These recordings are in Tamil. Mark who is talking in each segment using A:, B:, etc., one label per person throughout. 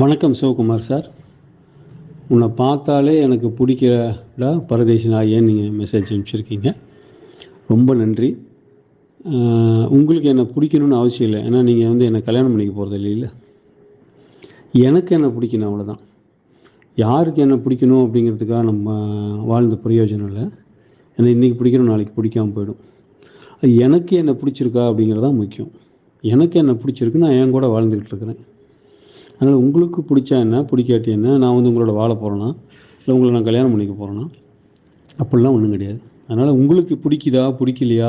A: வணக்கம் சிவகுமார் சார். உன்னை பார்த்தாலே எனக்கு பிடிக்கிறடா பரதேசன் ஆகியன்னு நீங்கள் மெசேஜ் அனுப்பிச்சிருக்கீங்க. ரொம்ப நன்றி. உங்களுக்கு என்னை பிடிக்கணும்னு அவசியம் இல்லை. ஏன்னா நீங்கள் வந்து என்னை கல்யாணம் பண்ணிக்க போகிறது இல்லைல்ல எனக்கு என்ன பிடிக்கணும் அவ்வளோதான் யாருக்கு என்ன பிடிக்கணும் அப்படிங்கிறதுக்காக நம்ம வாழ்ந்த பிரயோஜனம் இல்லை. ஏன்னா இன்றைக்கி பிடிக்கணும் நாளைக்கு பிடிக்காம போயிடும். அது எனக்கு என்ன பிடிச்சிருக்கா அப்படிங்கிறது தான் முக்கியம். எனக்கு என்ன பிடிச்சிருக்கு நான் என் கூட வாழ்ந்துக்கிட்டு இருக்கிறேன். அதனால் உங்களுக்கு பிடிச்சா என்ன பிடிக்காட்டி என்ன நான் வந்து உங்களோட வாழ போகிறேன்னா இல்லை உங்களை நான் கல்யாணம் பண்ணிக்க போகிறேன்னா அப்படிலாம் ஒன்றும் கிடையாது. அதனால் உங்களுக்கு பிடிக்குதா பிடிக்கலையா?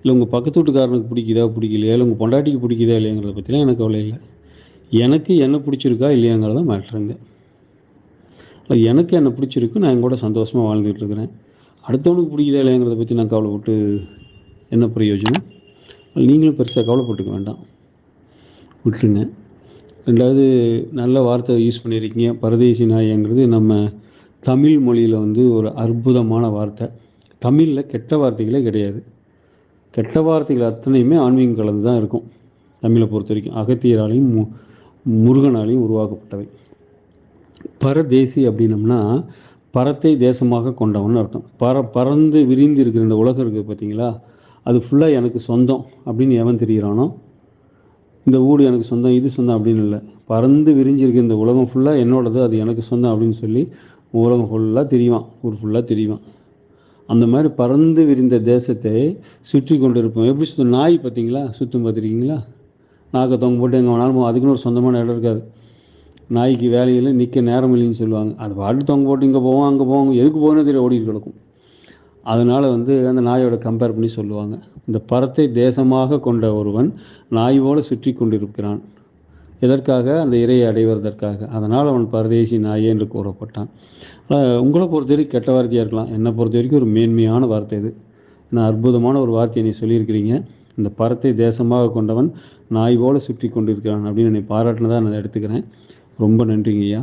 A: இல்லை உங்கள் பக்கத்து வீட்டுக்காரனுக்கு பிடிக்குதா பிடிக்கலையா? இல்லை உங்கள் பொண்டாட்டிக்கு பிடிக்குதா இல்லையாங்கிறத பற்றிலாம் எனக்கு கவலை இல்லை. எனக்கு என்ன பிடிச்சிருக்கா இல்லையாங்கிறத தான் மேட்ருங்க இல்லை எனக்கு என்ன பிடிச்சிருக்கு நான் என் கூட சந்தோஷமாக வாழ்ந்துகிட்டு இருக்கிறேன். அடுத்தவனுக்கு பிடிக்குதா இல்லையாங்கிறத பற்றி நான் கவலைப்பட்டு என்ன பிரயோஜனம்? நீங்களும் பெருசாக கவலைப்பட்டுக்க வேண்டாம். விட்டுருங்க. ரெண்டாவது நல்ல வார்த்தை யூஸ் பண்ணியிருக்கீங்க. பரதேசி நாயங்கிறது நம்ம தமிழ் மொழியில் வந்து ஒரு அற்புதமான வார்த்தை. தமிழில் கெட்ட வார்த்தைகளே கிடையாது. கெட்ட வார்த்தைகள் அத்தனையுமே ஆன்மீகம் கலந்து தான் இருக்கும். தமிழை பொறுத்த வரைக்கும் அகத்தியராலையும் மு முருகனாலையும் உருவாக்கப்பட்டவை. பரதேசி அப்படின்னம்னா பரத்தை தேசமாக கொண்டவன் அர்த்தம். பர பறந்து விரிந்து இருக்கிற இந்த உலகம் இருக்குது பார்த்தீங்களா அது ஃபுல்லாக எனக்கு சொந்தம் அப்படின்னு எவன் தெரிகிறானோ இந்த ஊடு எனக்கு சொந்தம் இது சொந்தம் அப்படின்னு இல்லை. பறந்து விரிஞ்சிருக்கு இந்த உலகம் ஃபுல்லாக என்னோடது அது எனக்கு சொந்தம் அப்படின்னு சொல்லி உலகம் ஃபுல்லாக தெரியும் ஊர் ஃபுல்லாக தெரியுவான் அந்த மாதிரி பறந்து விரிந்த தேசத்தை சுற்றி கொண்டு இருப்போம் எப்படி சுத்தம்? நாய் பார்த்தீங்களா? சுத்தம் பார்த்துருக்கீங்களா? நாக்கை தொங்க போட்டு எங்கே வேணாலும் அதுக்குன்னு ஒரு சொந்தமான இடம் இருக்காது. நாய்க்கு வேலையில் நிற்க நேரம் இல்லைன்னு சொல்லுவாங்க. அது பாட்டு தொங்க போட்டு இங்கே போவோம் அங்கே போவோம் எதுக்கு போகணும் தெரிய ஓடிட்டு கிடக்கும். அதனால் வந்து அந்த நாயோட கம்பேர் பண்ணி சொல்லுவாங்க. இந்த பறத்தை தேசமாக கொண்ட ஒருவன் நாயோடு சுற்றி கொண்டிருக்கிறான். எதற்காக? அந்த இறையை அடைவதற்காக. அதனால் அவன் பரதேசி நாயே என்று கூறப்பட்டான். உங்களை பொறுத்த வரைக்கும் கெட்ட வார்த்தையாக இருக்கலாம். என்னை பொறுத்த வரைக்கும் ஒரு மேன்மையான வார்த்தை இது. நான் அற்புதமான ஒரு வார்த்தையை நீ சொல்லியிருக்கிறீங்க. இந்த பறத்தை தேசமாக கொண்டவன் நாய் போல சுற்றி கொண்டிருக்கிறான் அப்படின்னு என்னை பாராட்டினதான் நான் எடுத்துக்கிறேன். ரொம்ப நன்றிங்க ஐயா